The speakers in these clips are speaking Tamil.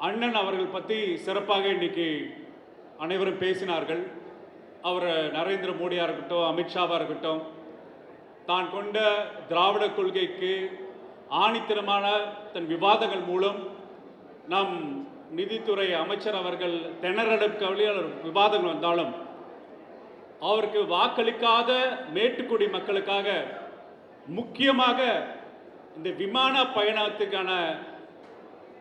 அண்ணன் அவர்கள் பற்றி சிறப்பாக இன்னைக்கு அனைவரும் பேசினார்கள். அவர் நரேந்திர மோடியாக இருக்கட்டும் அமித்ஷாவாக இருக்கட்டும் தான் கொண்ட திராவிட கொள்கைக்கு ஆணித்தரமான தன் விவாதங்கள் மூலம் நம் நிதித்துறை அமைச்சர் அவர்கள் திணறெடுக்கவழியால் விவாதங்கள் வந்தாலும் அவருக்கு வாக்களிக்காத மேட்டுக்குடி மக்களுக்காக முக்கியமாக இந்த விமான பயணத்துக்கான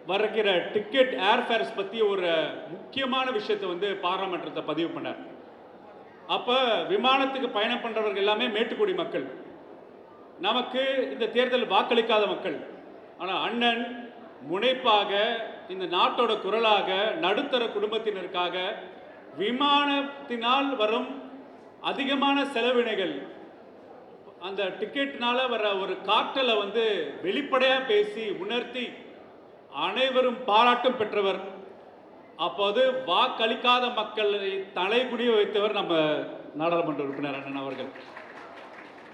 வருகிற டிக்கெட் ஏர்ஃபேர்ஸ் பற்றி ஒரு முக்கியமான விஷயத்தை வந்து பாராளுமன்றத்தை பதிவு பண்ணார். அப்போ விமானத்துக்கு பயணம் பண்ணுறவர்கள் எல்லாமே மேட்டுக்குடி மக்கள். நமக்கு இந்த தேர்தல் வாக்களிக்காத மக்கள். ஆனால் அண்ணன் முனைப்பாக இந்த நாட்டோட குரலாக நடுத்தர குடும்பத்தினருக்காக விமானத்தினால் வரும் அதிகமான செலவினைகள் அந்த டிக்கெட்னால வர ஒரு காற்றலை வந்து வெளிப்படையாக பேசி உணர்த்தி அனைவரும் பாராட்டும் பெற்றவர். அப்போது வாக்களிக்காத மக்களை தலைகுனிய வைத்தவர் நம்ம நாடாளுமன்ற உறுப்பினர் அண்ணன் அவர்கள்.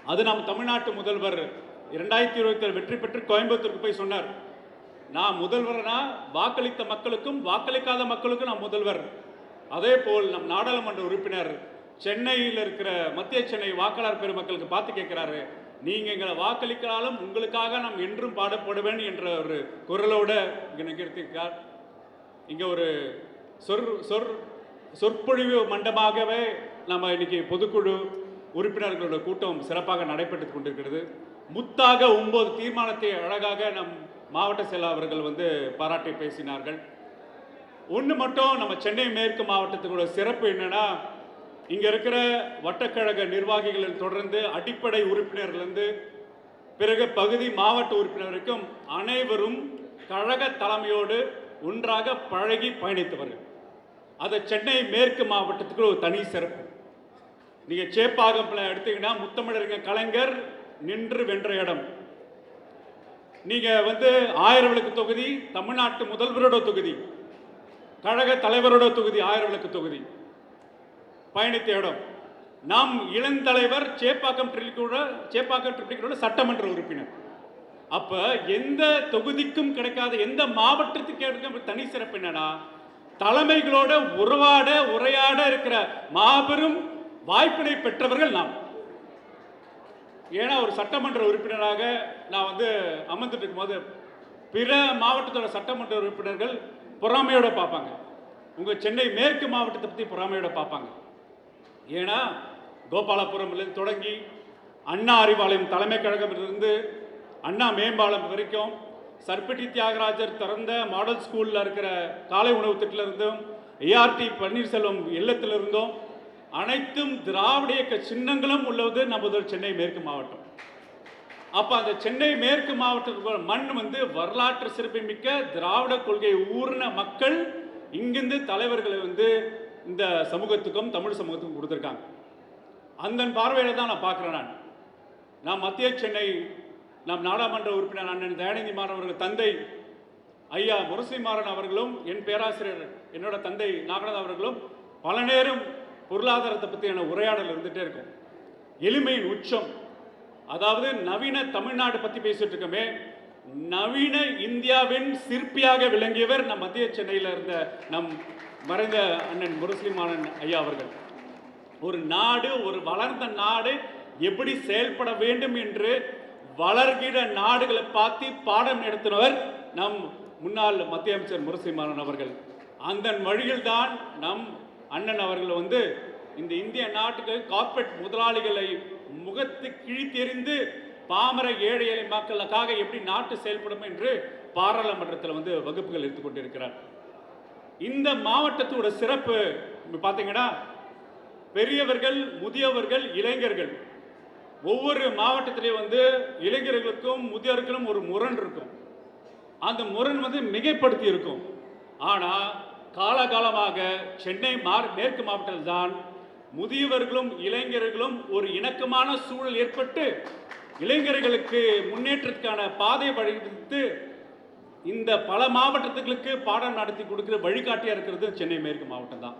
அது நம் தமிழ்நாட்டு முதல்வர் இரண்டாயிரத்தி இருபத்தி வெற்றி பெற்று கோயம்புத்தூருக்கு போய் சொன்னார். நான் முதல்வர்னா வாக்களித்த மக்களுக்கும் வாக்களிக்காத மக்களுக்கும் நான் முதல்வர். அதே போல் நம் நாடாளுமன்ற உறுப்பினர் சென்னையில் இருக்கிற மத்திய சென்னை வாக்காளர் பெருமக்களுக்கு பார்த்து கேட்கிறாரு. நீங்கள் எங்களை வாக்களிக்கிறாலும் உங்களுக்காக நாம் என்றும் பாடப்படுவேன் என்ற ஒரு குரலோட இங்கே நிகழ்த்தியிருக்கார். இங்கே ஒரு சொற் சொற் சொற்பொழிவு மண்டபமாகவே நம்ம இன்னைக்கு பொதுக்குழு உறுப்பினர்களோட கூட்டம் சிறப்பாக நடைபெற்று கொண்டிருக்கிறது. முத்தாக ஒன்பது தீர்மானத்தை அழகாக நம் மாவட்ட செயலர் அவர்கள் வந்து பாராட்டி பேசினார்கள். ஒன்று மட்டும் நம்ம சென்னை மேற்கு மாவட்டத்துக்குள்ள சிறப்பு என்னென்னா இங்கே இருக்கிற வட்டக்கழக நிர்வாகிகளில் தொடர்ந்து அடிப்படை உறுப்பினர்லேருந்து பிறகு பகுதி மாவட்ட உறுப்பினர் வரைக்கும் அனைவரும் கழக தலைமையோடு ஒன்றாக பழகி பயணித்தவர்கள். அதை சென்னை மேற்கு மாவட்டத்துக்கு ஒரு தனி சிறப்பு. நீங்கள் சேப்பாகம்பில் எடுத்தீங்கன்னா முத்தமிழருங்க கலைஞர் நின்று வென்ற இடம். நீங்கள் வந்து ஆயிரம் விளக்கு தொகுதி தமிழ்நாட்டு முதல்வரோட தொகுதி கழக தலைவரோட தொகுதி ஆயிரம் விளக்கு தொகுதி. பயணித்த இடம் நாம் இளந்தலைவர் சேப்பாக்கம் ட்ரிபிகோட சேப்பாக்கம் ட்ரிபிகோட சட்டமன்ற உறுப்பினர். அப்ப எந்த தொகுதிக்கும் கிடைக்காத எந்த மாவட்டத்துக்கு கிடைக்க தனி சிறப்பு என்னன்னா தலைமைகளோட உறவாட உரையாட இருக்கிற மாபெரும் வாய்ப்பினை பெற்றவர்கள் நாம். ஏன்னா ஒரு சட்டமன்ற உறுப்பினராக நான் வந்து அமர்ந்துட்டு இருக்கும்போது பிற மாவட்டத்தோட சட்டமன்ற உறுப்பினர்கள் பொறாமையோட பார்ப்பாங்க. உங்க சென்னை மேற்கு மாவட்டத்தை பற்றி பொறாமையோட பார்ப்பாங்க. ஏன்னா கோபாலபுரம்லேருந்து தொடங்கி அண்ணா அறிவாலயம் தலைமை கழகத்திலிருந்து அண்ணா மேம்பாலம் வரைக்கும் சர்பட்டி தியாகராஜர் திறந்த மாடல் ஸ்கூலில் இருக்கிற காலை உணவு திட்டிலிருந்தும் ஏஆர்டி பன்னீர்செல்வம் இல்லத்திலிருந்தும் அனைத்தும் திராவிட இயக்க சின்னங்களும் உள்ளது நமது சென்னை மேற்கு மாவட்டம். அப்போ அந்த சென்னை மேற்கு மாவட்டத்துக்கு மண் வந்து வரலாற்று சிறப்புமிக்க திராவிட கொள்கை ஊர்ன மக்கள் இங்கிருந்து தலைவர்களை வந்து இந்த சமூகத்துக்கும் தமிழ் சமூகத்துக்கும் கொடுத்துருக்காங்க. அந்த பார்வையில் தான் நான் பார்க்குறேன் நான். நான் மத்திய சென்னை நம் நாடாளுமன்ற உறுப்பினர் அண்ணன் தயாநிதி மாறன் அவர்கள் தந்தை ஐயா முரசி மாறன் அவர்களும் என் பேராசிரியர் என்னோட தந்தை நாகநாத் அவர்களும் பல நேரம் பொருளாதாரத்தை பற்றியான உரையாடல் இருந்துகிட்டே இருக்கும். எளிமையின் உச்சம். அதாவது நவீன தமிழ்நாடு பற்றி பேசிட்டு இருக்கோமே. நவீன இந்தியாவின் சிற்பியாக விளங்கியவர் நம் மத்திய சென்னையில் இருந்த நம் மறைந்த அண்ணன் முரஸ்லிமானன் ஐயா அவர்கள் ஒரு நாடு ஒரு வளர்ந்த நாடு எப்படி செயல்பட வேண்டும் என்று வளர்கிற நாடுகளை பார்த்து பாடம் நடத்தினவர் நம் முன்னாள் மத்திய அமைச்சர் முரசிமாறன் அவர்கள். அந்த வழியில் தான் நம் அண்ணன் அவர்கள் வந்து இந்த இந்திய நாட்டுக்கு கார்ப்பரேட் முதலாளிகளை முகத்து கிழித்தெறிந்து பாமர ஏழை எளிய மக்களுக்காக எப்படி நாட்டு செயல்படும் என்று பாராளுமன்றத்தில் வந்து வகுப்புகள் எடுத்துக்கொண்டிருக்கிறார் இந்த மாவட்டத்தோட சிறப்பு பார்த்தீங்கன்னா பெரியவர்கள் முதியவர்கள் இளைஞர்கள். ஒவ்வொரு மாவட்டத்திலையும் வந்து இளைஞர்களுக்கும் முதியோர்களுக்கும் ஒரு முரண் இருக்கும். அந்த முரண் வந்து மிகைப்படுத்தி இருக்கும். ஆனால் காலகாலமாக சென்னை மார் மேற்கு மாவட்டத்தில் தான் முதியவர்களும் இளைஞர்களும் ஒரு இணக்கமான சூழல் ஏற்பட்டு இளைஞர்களுக்கு முன்னேற்றத்துக்கான பாதை வழிவித்து இந்த பல மாவட்டத்துகளுக்கு பாடம் நடத்தி கொடுக்குற வழிகாட்டியாக இருக்கிறது சென்னை மேற்கு மாவட்டம் தான்.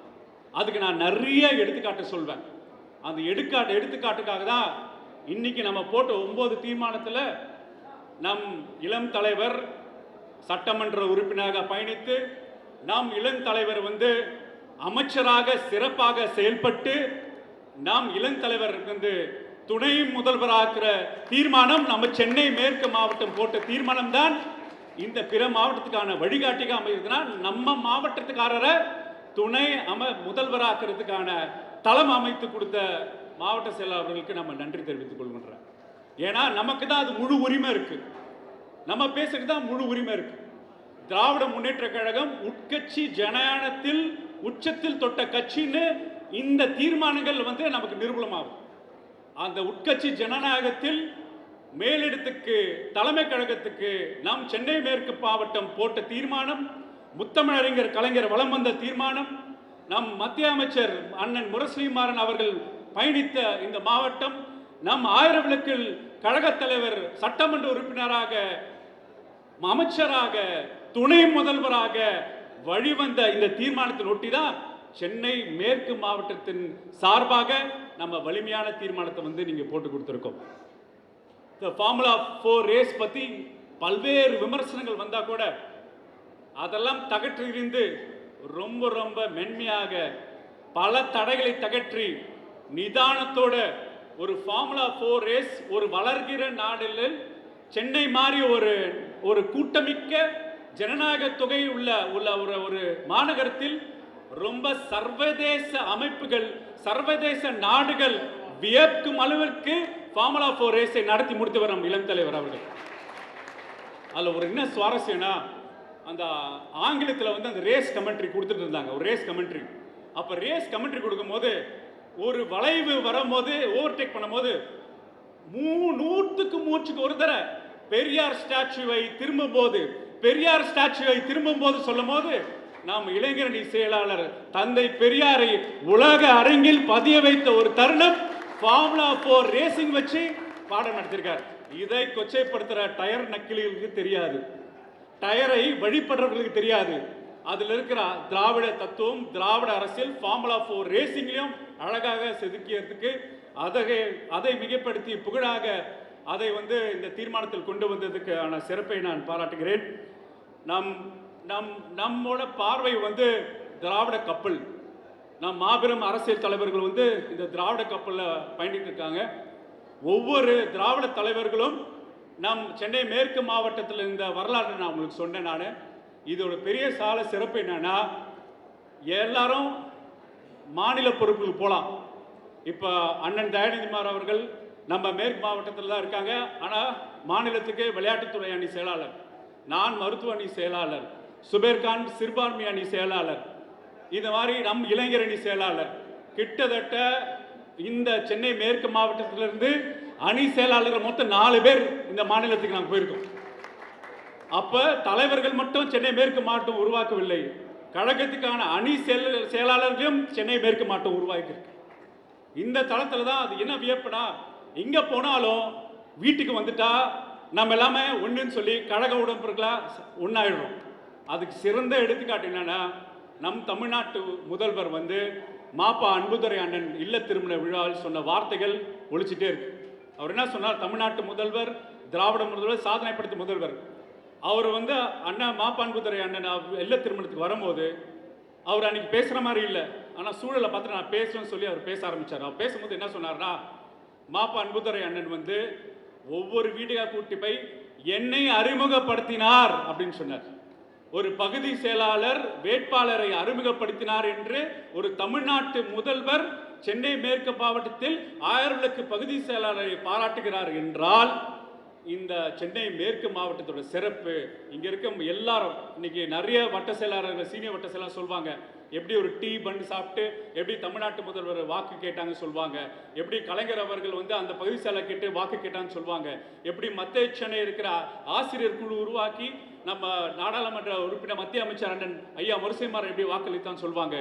அதுக்கு நான் நிறைய எடுத்துக்காட்டு சொல்வேன். அந்த எடுக்காட்டு எடுத்துக்காட்டுக்காக தான் இன்னைக்கு நம்ம போட்ட ஒம்பது தீர்மானத்தில் நம் இளம் தலைவர் சட்டமன்ற உறுப்பினராக பயணித்து நம் இளந்தலைவர் வந்து அமைச்சராக சிறப்பாக செயல்பட்டு நாம் இளந்தலைவர் வந்து துணை முதல்வராகிற தீர்மானம் நம்ம சென்னை மேற்கு மாவட்டம் போட்ட தீர்மானம் தான் இந்த பிற மாவட்டத்துக்கான வழிகாட்டிகள் அமைகிறதுனா நம்ம மாவட்டத்துக்காரரை துணை அம முதல்வராக்குறதுக்கான தளம் அமைத்து கொடுத்த மாவட்ட செயலாளர்களுக்கு நம்ம நன்றி தெரிவித்துக் கொள்கின்றோம். ஏன்னா நமக்கு தான் அது முழு உரிமை இருக்குது நம்ம பேசுறது தான் முழு உரிமை இருக்குது திராவிட முன்னேற்ற கழகம் உட்கட்சி ஜனயானத்தில் உச்சத்தில் தொட்ட கட்சின்னு இந்த தீர்மானங்கள் வந்து நமக்கு நிர்மூலமாகும். அந்த உட்கட்சி ஜனநாயகத்தில் மேலிடத்துக்கு தலைமை கழகத்துக்கு நாம் சென்னை மேற்கு மாவட்டம் போட்ட தீர்மானம் முத்தமிழறிஞர் கலைஞர் வலம் வந்த தீர்மானம் நம் மத்திய அமைச்சர் அண்ணன் முரசீமாறன் அவர்கள் பயணித்த இந்த மாவட்டம் நம் ஆயிரம் விளக்கில் கழகத் தலைவர் சட்டமன்ற உறுப்பினராக அமைச்சராக துணை முதல்வராக வழிவந்த இந்த தீர்மானத்தை ஒட்டி தான் சென்னை மேற்கு மாவட்டத்தின் சார்பாக நம்ம வலிமையான தீர்மானத்தை வந்து நீங்கள் போட்டு கொடுத்துருக்கோம். ஃபார்முலா ஃபோர் ரேஸ் பற்றி பல்வேறு விமர்சனங்கள் வந்தால் கூட அதெல்லாம் தகற்றிருந்து ரொம்ப ரொம்ப மென்மையாக பல தடைகளை தகற்றி நிதானத்தோட ஒரு ஃபார்முலா ஃபோர் ரேஸ் ஒரு வளர்கிற நாடில் சென்னை மாதிரி ஒரு ஒரு கூட்டமிக்க ஜனநாயக தொகை உள்ள உள்ள ஒரு ஒரு மாநகரத்தில் ரொம்ப சர்வதேச அமைப்புகள் சர்வதேச நாடுகள் வியக்கும் அளவிற்கு ஃபார்முலா ஃபோர் ரேஸை நடத்தி முடித்து வரும் இளம் தலைவர் அவர்கள். அதில் ஒரு என்ன சுவாரஸ்யம்னா அந்த ஆங்கிலத்தில் வந்து அந்த ரேஸ் கமெண்ட்ரி கொடுத்துட்டு இருந்தாங்க. ஒரு ரேஸ் கமெண்ட்ரி அப்போ ரேஸ் கமெண்ட்ரி கொடுக்கும்போது ஒரு வளைவு வரும்போது ஓவர்டேக் பண்ணும்போது மூ நூற்றுக்கு மூச்சுக்கு ஒரு தடவை பெரியார் ஸ்டாச்சுவை திரும்பும் போது பெரியார் ஸ்டாச்சுவை திரும்பும் போது சொல்லும் போது நாம் இளைஞரணி செயலாளர் தந்தை பெரியாரை உலக அரங்கில் பதிய வைத்த ஒரு தருணம் ஃபார்முலா ஃபோர் ரேசிங் வச்சு பாடம் நடத்தியிருக்கார் இதை கொச்சைப்படுத்துகிற டயர் நக்கிலிகளுக்கு தெரியாது. டயரை வழிபடுறவர்களுக்கு தெரியாது. அதில் இருக்கிற திராவிட தத்துவம் திராவிட அரசியல் ஃபார்முலா ஃபோர் ரேசிங்லையும் அழகாக செதுக்கியதுக்கு அதை அதை மிகப்படுத்தி புகழாக அதை வந்து இந்த தீர்மானத்தில் கொண்டு வந்ததுக்கான சிறப்பை நான் பாராட்டுகிறேன். நம் நம் நம்மோட பார்வை வந்து திராவிட கப்பல். நம் மாபெரும் அரசியல் தலைவர்கள் வந்து இந்த திராவிட கப்பலில் பயணிட்டு இருக்காங்க. ஒவ்வொரு திராவிட தலைவர்களும் நம் சென்னை மேற்கு மாவட்டத்தில் இருந்த வரலாறு நான் உங்களுக்கு சொன்னேன் நான். இதோட பெரிய சால சிறப்பு என்னன்னா எல்லாரும் மாநில பொறுப்புக்கு போகலாம் இப்போ அண்ணன் தயாநிதிமார் அவர்கள் நம்ம மேற்கு மாவட்டத்தில் தான் இருக்காங்க. ஆனால் மாநிலத்துக்கு விளையாட்டுத்துறை அணி செயலாளர் நான் மருத்துவ அணி செயலாளர் சுபேர்கான் சிறுபான்மை அணி செயலாளர் இது மாதிரி நம் இளைஞர் அணி செயலாளர். கிட்டத்தட்ட இந்த சென்னை மேற்கு மாவட்டத்திலிருந்து அணி செயலாளர்கள் மொத்தம் நாலு பேர் இந்த மாநிலத்துக்கு நாங்கள் போயிருக்கோம். அப்போ தலைவர்கள் மட்டும் சென்னை மேற்கு மாவட்டம் உருவாக்கவில்லை. கழகத்துக்கான அணி செயல் செயலாளர்களையும் சென்னை மேற்கு மாவட்டம் உருவாக்கியிருக்கு. இந்த தளத்தில் தான் அது என்ன வியப்புனா எங்கே போனாலும் வீட்டுக்கு வந்துட்டா நம்ம எல்லாமே ஒன்றுன்னு சொல்லி கழக உடம்புகளாக ஒன்றாயிடுறோம் அதுக்கு சிறந்த எடுத்துக்காட்டு என்னென்னா நம் தமிழ்நாட்டு முதல்வர் வந்து மாப்பா அன்புதுரை அண்ணன் இல்ல திருமண விழாவில் சொன்ன வார்த்தைகள் ஒழிச்சிட்டே இருக்கு. அவர் என்ன சொன்னார்? தமிழ்நாட்டு முதல்வர் திராவிட முதல்வர் சாதனைப்படுத்தும் முதல்வர். அவர் வந்து அண்ணா மாப்பா அன்புதுரை அண்ணன் இல்ல திருமணத்துக்கு வரும்போது அவர் அன்னைக்கு பேசுகிற மாதிரி இல்லை. ஆனால் சூழலை பார்த்து நான் பேசுவேன்னு சொல்லி அவர் பேச ஆரம்பிச்சார். அவர் பேசும்போது என்ன சொன்னார்னா மாப்பா அன்புதுரை அண்ணன் வந்து ஒவ்வொரு வீடுகா கூட்டி போய் என்னை அறிமுகப்படுத்தினார் அப்படின்னு சொன்னார். ஒரு பகுதி செயலாளர் வேட்பாளரை அறிமுகப்படுத்தினார் என்று ஒரு தமிழ்நாட்டு முதல்வர் சென்னை மேற்கு மாவட்டத்தில் ஆயிரம் விளக்கு பகுதி செயலாளரை பாராட்டுகிறார் என்றால் இந்த சென்னை மேற்கு மாவட்டத்தோட சிறப்பு இங்கே இருக்க எல்லாரும் இன்னைக்கு நிறைய வட்ட செயலாளர்கள் சீனியர் வட்ட செயலாளர் சொல்வாங்க எப்படி ஒரு டீ பன் சாப்பிட்டு எப்படி தமிழ்நாட்டு முதல்வர் வாக்கு கேட்டாங்க சொல்லுவாங்க? எப்படி கலைஞர் அவர்கள் வந்து அந்த பகுதி சாலை கேட்டு வாக்கு கேட்டான்னு சொல்லுவாங்க? எப்படி மத்திய சென்னை இருக்கிற ஆசிரியர் குழு உருவாக்கி நம்ம நாடாளுமன்ற உறுப்பினர் மத்திய அமைச்சர் அண்ணன் ஐயா முரசிமார் எப்படி வாக்களித்தான்னு சொல்லுவாங்க?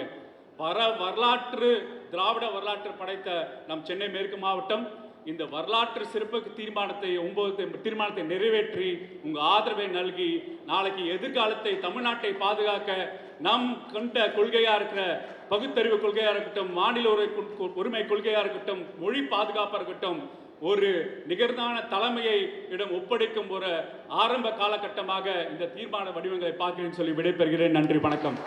வர வரலாற்று திராவிட வரலாற்று படைத்த நம் சென்னை மேற்கு மாவட்டம் இந்த வரலாற்று சிறப்பு தீர்மானத்தை ஒன்பது தீர்மானத்தை நிறைவேற்றி உங்கள் ஆதரவை நல்கி நாளைக்கு எதிர்காலத்தை தமிழ்நாட்டை பாதுகாக்க நம் கொண்ட கொள்கையாக இருக்கிற பகுத்தறிவு கொள்கையாக இருக்கட்டும் மாநில உரை- உரிமை கொள்கையாக இருக்கட்டும் மொழி பாதுகாப்பாக இருக்கட்டும் ஒரு நிகர்ந்தான தலைமையை இடம் ஒப்படைக்கும் ஒரு ஆரம்ப காலகட்டமாக இந்த தீர்மான வடிவங்களை பார்க்கிறேன் சொல்லி விடைபெறுகிறேன். நன்றி வணக்கம்.